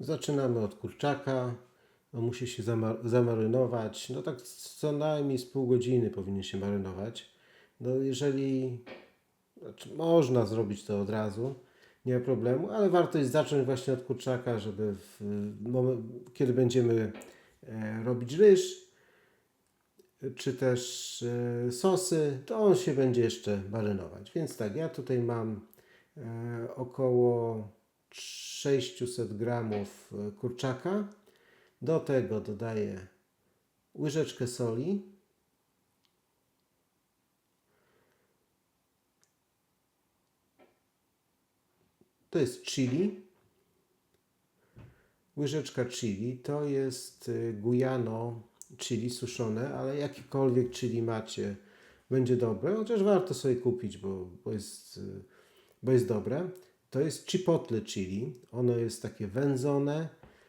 Zaczynamy od kurczaka. On musi się zamar- zamarynować. No tak co najmniej z pół godziny powinien się marynować. No jeżeli znaczy można zrobić to od razu, nie ma problemu, ale warto jest zacząć właśnie od kurczaka, żeby w momen- kiedy będziemy e, robić ryż, czy też e, sosy, to on się będzie jeszcze marynować. Więc tak, ja tutaj mam około 600 gramów e, kurczaka. Do tego dodaję łyżeczkę soli. To jest chili. Łyżeczka chili to jest y, Guyano chili suszone, ale jakiekolwiek chili macie, będzie dobre. Chociaż warto sobie kupić, bo, bo, jest, bo jest dobre. To jest chipotle chili. Ono jest takie wędzone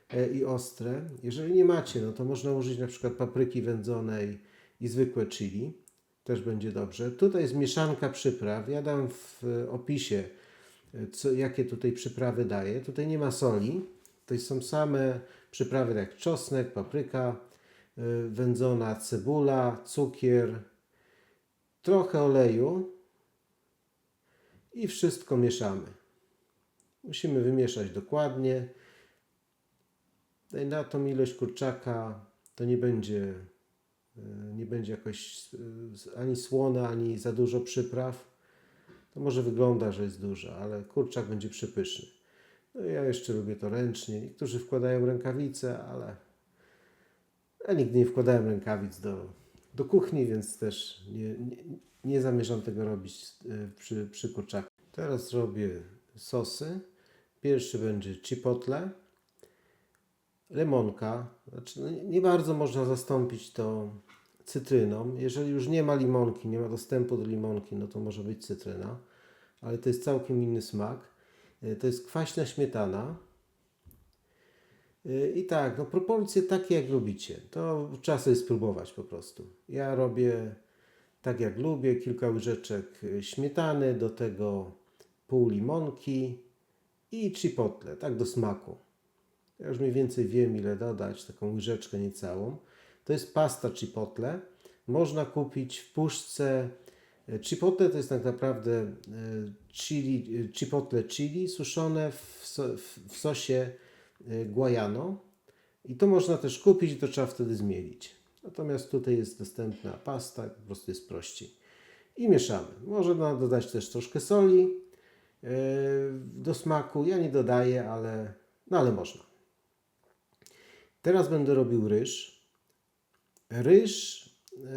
e, i ostre. Jeżeli nie macie, no to można użyć na przykład papryki wędzonej i zwykłe chili. Też będzie dobrze. Tutaj jest mieszanka przypraw. Ja dam w e, opisie co, jakie tutaj przyprawy daję. Tutaj nie ma soli. To są same przyprawy jak czosnek, papryka, wędzona cebula, cukier, trochę oleju i wszystko mieszamy. Musimy wymieszać dokładnie. Tutaj na tą ilość kurczaka to nie będzie, y, nie będzie jakoś y, ani słone, ani za dużo przypraw. To może wygląda, że jest dużo, ale kurczak będzie przepyszny. No ja jeszcze lubię to ręcznie. Niektórzy wkładają rękawice, ale ja nigdy nie wkładałem rękawic do, do kuchni, więc też nie, nie, nie zamierzam tego robić e, przy, przy. Teraz robię sosy. Pierwszy będzie chipotle, lemonka. Znaczy, no nie- bardzo można zastąpić to cytryną. Jeżeli już nie ma limonki, nie ma dostępu do limonki, no to może być cytryna, ale to jest całkiem inny smak. Y, To jest kwaśna śmietana. I tak, no proporcje takie jak lubicie. To trzeba sobie spróbować po prostu. Ja robię tak jak lubię, kilka łyżeczek śmietany, do tego pół limonki i chipotle, tak do smaku. Ja już mniej więcej wiem, ile dodać, taką łyżeczkę niecałą. To jest pasta chipotle. Można kupić w puszce. Chipotle to jest tak naprawdę e, chili, e, chipotle chili suszone w, w w sosie e, guayano. I to można też kupić, i to trzeba wtedy zmielić. Natomiast tutaj jest dostępna pasta, po prostu jest prościej. I mieszamy. Można dodać też troszkę soli e, do smaku. Ja nie dodaję, ale, no ale można. Teraz będę robił ryż. Ryż, e,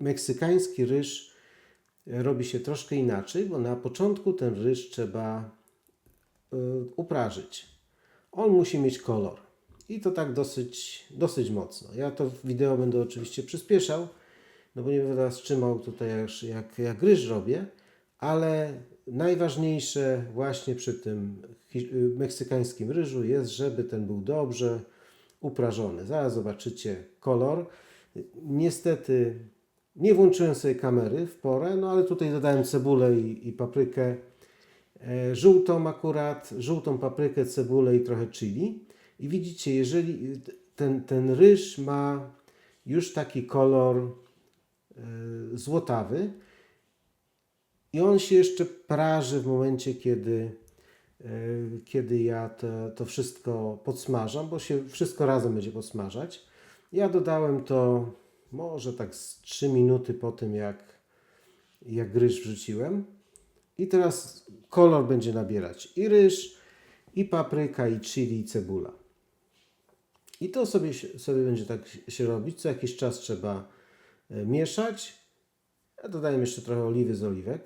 meksykański ryż robi się troszkę inaczej, bo na początku ten ryż trzeba uprażyć. On musi mieć kolor. I to tak dosyć, dosyć mocno. Ja to wideo będę oczywiście przyspieszał, no bo nie będę Was trzymał tutaj jak, jak, jak ryż robię, ale najważniejsze właśnie przy tym y, meksykańskim ryżu jest, żeby ten był dobrze uprażony. Zaraz zobaczycie kolor. Niestety nie włączyłem sobie kamery w porę, no ale tutaj dodałem cebulę i, i paprykę żółtą akurat, żółtą paprykę, cebulę i trochę chili. I widzicie, jeżeli ten, ten ryż ma już taki kolor e, złotawy i on się jeszcze praży w momencie, kiedy, e, kiedy ja to, to wszystko podsmażam, bo się wszystko razem będzie podsmażać. Ja dodałem to może tak z 3 minuty po tym, jak, jak ryż wrzuciłem. I teraz kolor będzie nabierać i ryż, i papryka, i chili, i cebula. I to sobie, sobie będzie tak się robić. Co jakiś czas trzeba e, mieszać. Ja dodaję jeszcze trochę oliwy z oliwek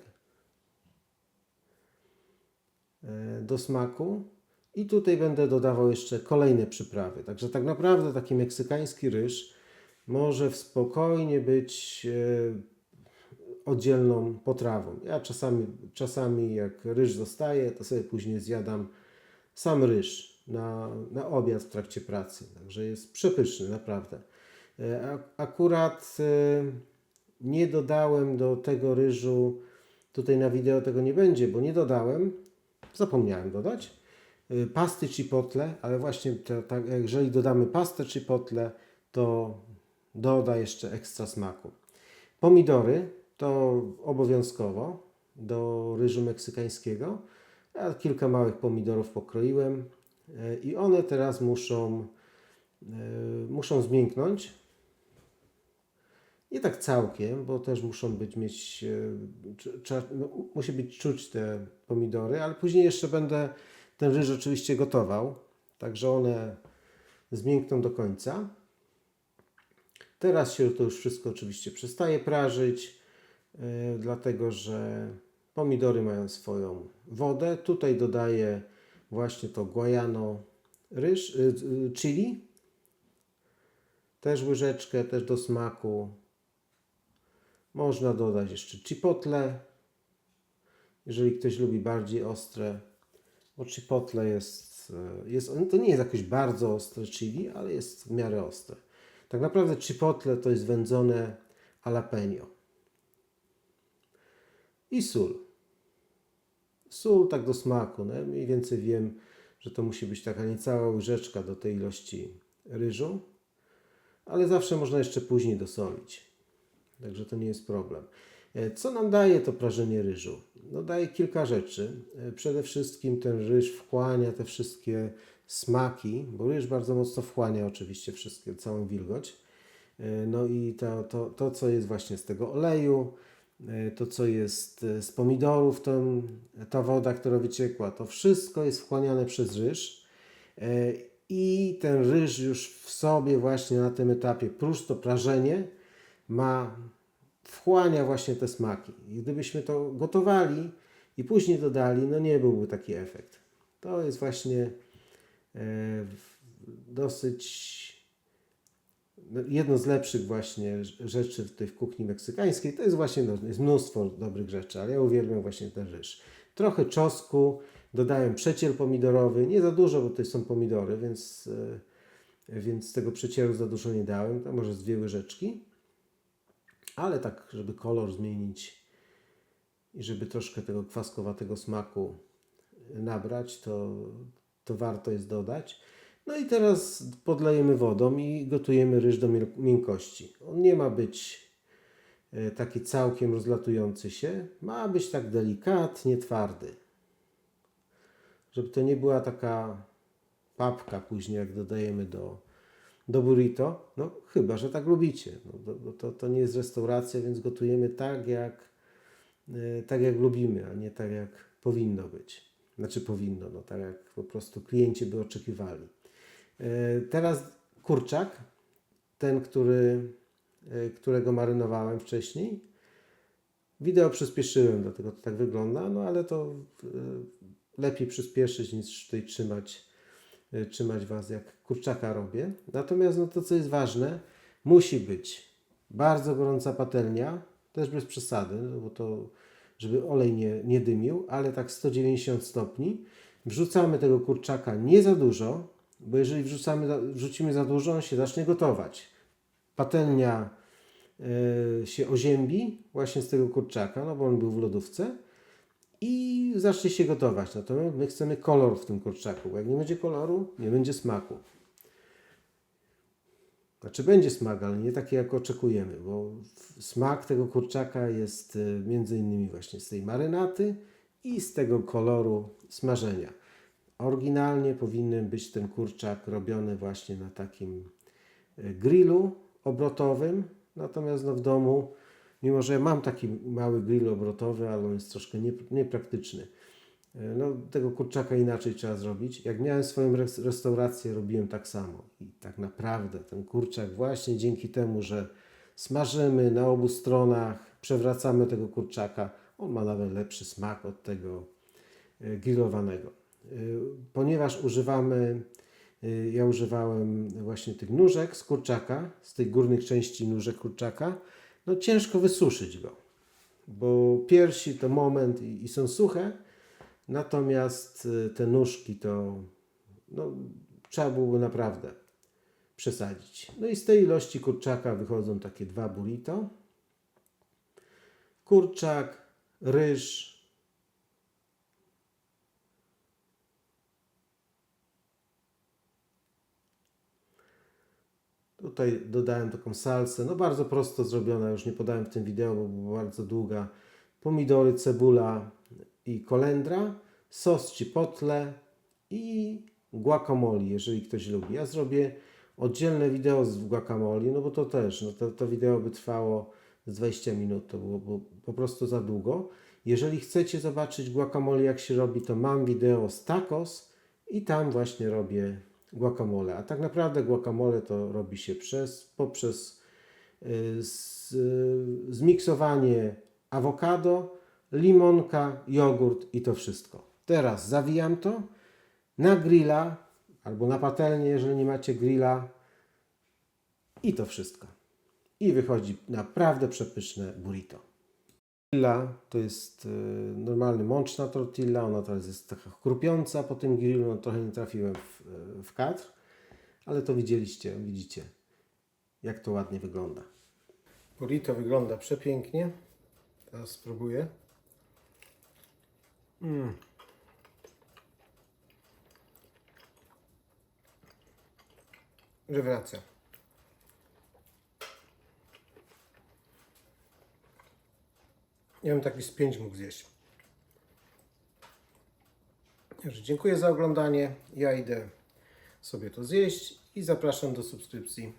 e, do smaku. I tutaj będę dodawał jeszcze kolejne przyprawy. Także tak naprawdę taki meksykański ryż może spokojnie być e, oddzielną potrawą. Ja czasami, czasami jak ryż zostaje, to sobie później zjadam sam ryż na, na obiad w trakcie pracy. Także jest przepyszny, naprawdę. E, Akurat e, nie dodałem do tego ryżu Tutaj na wideo tego nie będzie, bo nie dodałem. Zapomniałem dodać. Y, Pasty chipotle, ale właśnie te, jeżeli dodamy pastę chipotle, to doda jeszcze ekstra smaku. Pomidory to obowiązkowo do ryżu meksykańskiego. Ja kilka małych pomidorów pokroiłem y, i one teraz muszą, y, muszą zmięknąć. Nie tak całkiem, bo też muszą być mieć, e, no, musi być czuć te pomidory, ale później jeszcze będę ten ryż oczywiście gotował, także one zmiękną do końca. Teraz się to już wszystko oczywiście przestaje prażyć, dlatego że pomidory mają swoją wodę. Tutaj dodaję właśnie to guajano ryż, yy, yy, chili, też łyżeczkę, też do smaku. Można dodać jeszcze chipotle, jeżeli ktoś lubi bardziej ostre. Bo chipotle jest, jest, to nie jest jakoś bardzo ostre chili, ale jest w miarę ostre. Tak naprawdę chipotle to jest wędzone jalapeno. I sól. Sól tak do smaku. No, mniej więcej wiem, że to musi być taka niecała łyżeczka do tej ilości ryżu, ale zawsze można jeszcze później dosolić. Także to nie jest problem. E, Co nam daje to prażenie ryżu? No daje kilka rzeczy. E, Przede wszystkim ten ryż wchłania te wszystkie smaki, bo ryż bardzo mocno wchłania oczywiście wszystkie, całą wilgoć. E, No i to, to, to co jest właśnie z tego oleju, to co jest e, z pomidorów, to, ta woda, która wyciekła, to wszystko jest wchłaniane przez ryż. E, I ten ryż już w sobie właśnie na tym etapie, plus to prażenie, ma, wchłania właśnie te smaki. I gdybyśmy to gotowali i później dodali, no nie byłby taki efekt. To jest właśnie e, dosyć jedno z lepszych właśnie rzeczy w tej w kuchni meksykańskiej. To jest właśnie, no, jest mnóstwo dobrych rzeczy, ale ja uwielbiam właśnie ten ryż. Trochę czosnku, dodałem przecier pomidorowy, nie za dużo, bo tutaj są pomidory, więc, e, więc tego przecieru za dużo nie dałem, to może z dwie łyżeczki ale tak, żeby kolor zmienić i żeby troszkę tego kwaskowatego smaku nabrać, to, to warto jest dodać. No i teraz podlejemy wodą i gotujemy ryż do miękkości. On nie ma być e, taki całkiem rozlatujący się, ma być tak delikatnie twardy. Żeby to nie była taka papka później, jak dodajemy do, do burrito, no chyba, że tak lubicie. No, bo to, to nie jest restauracja, więc gotujemy tak jak, e, tak, jak lubimy, a nie tak, jak powinno być. Znaczy powinno, no tak jak po prostu klienci by oczekiwali. E, Teraz kurczak, ten, który, e, którego marynowałem wcześniej. Wideo przyspieszyłem, dlatego to tak wygląda, no ale to e, lepiej przyspieszyć niż tutaj trzymać trzymać Was jak kurczaka robię. Natomiast no to, co jest ważne, musi być bardzo gorąca patelnia, też bez przesady, no bo to, żeby olej nie, nie dymił, ale tak 190 stopni. Wrzucamy tego kurczaka nie za dużo, bo jeżeli wrzucamy, wrzucimy za dużo, on się zacznie gotować. Patelnia y, się oziębi właśnie z tego kurczaka, no bo on był w lodówce i zacznie się gotować. Natomiast my chcemy kolor w tym kurczaku, bo jak nie będzie koloru, nie będzie smaku. Znaczy będzie smak, ale nie taki jak oczekujemy, bo smak tego kurczaka jest y, między innymi właśnie z tej marynaty i z tego koloru smażenia. Oryginalnie powinien być ten kurczak robiony właśnie na takim y, grillu obrotowym, natomiast no w domu, mimo że mam taki mały grill obrotowy, ale on jest troszkę nie- niepraktyczny. E, No, tego kurczaka inaczej trzeba zrobić. Jak miałem swoją res- restaurację, robiłem tak samo. I tak naprawdę ten kurczak właśnie dzięki temu, że smażymy na obu stronach, przewracamy tego kurczaka, on ma nawet lepszy smak od tego e, grillowanego. E, Ponieważ używamy, e, ja używałem właśnie tych nóżek z kurczaka, z tych górnych części nóżek kurczaka, no ciężko wysuszyć go, bo piersi to moment i, i są suche, Natomiast y, te nóżki to no, trzeba byłoby naprawdę przesadzić. No i z tej ilości kurczaka wychodzą takie dwa burrito. Kurczak, ryż. Tutaj dodałem taką salsę, no bardzo prosto zrobiona, już nie podałem w tym wideo, bo była bardzo długa. Pomidory, cebula i kolendra, sos chipotle i guacamole, jeżeli ktoś lubi. Ja zrobię oddzielne wideo z guacamole, no bo to też, no to, to wideo by trwało z 20 minut, to było po prostu za długo. Jeżeli chcecie zobaczyć guacamole jak się robi, to mam wideo z tacos i tam właśnie robię guacamole. A tak naprawdę guacamole to robi się przez, poprzez y, z, y, zmiksowanie awokado, limonka, jogurt i to wszystko. Teraz zawijam to na grilla albo na patelnię, jeżeli nie macie grilla i to wszystko. I wychodzi naprawdę przepyszne burrito. Tortilla to jest y, normalny mączna tortilla, ona teraz jest taka chrupiąca po tym grillu, no trochę nie trafiłem w, y, w kadr, ale to widzieliście, widzicie jak to ładnie wygląda. Burrito wygląda przepięknie. Teraz spróbuję. Mm. Rewelacja. Ja bym taki z pięć mógł zjeść. Także dziękuję za oglądanie. Ja idę sobie to zjeść i zapraszam do subskrypcji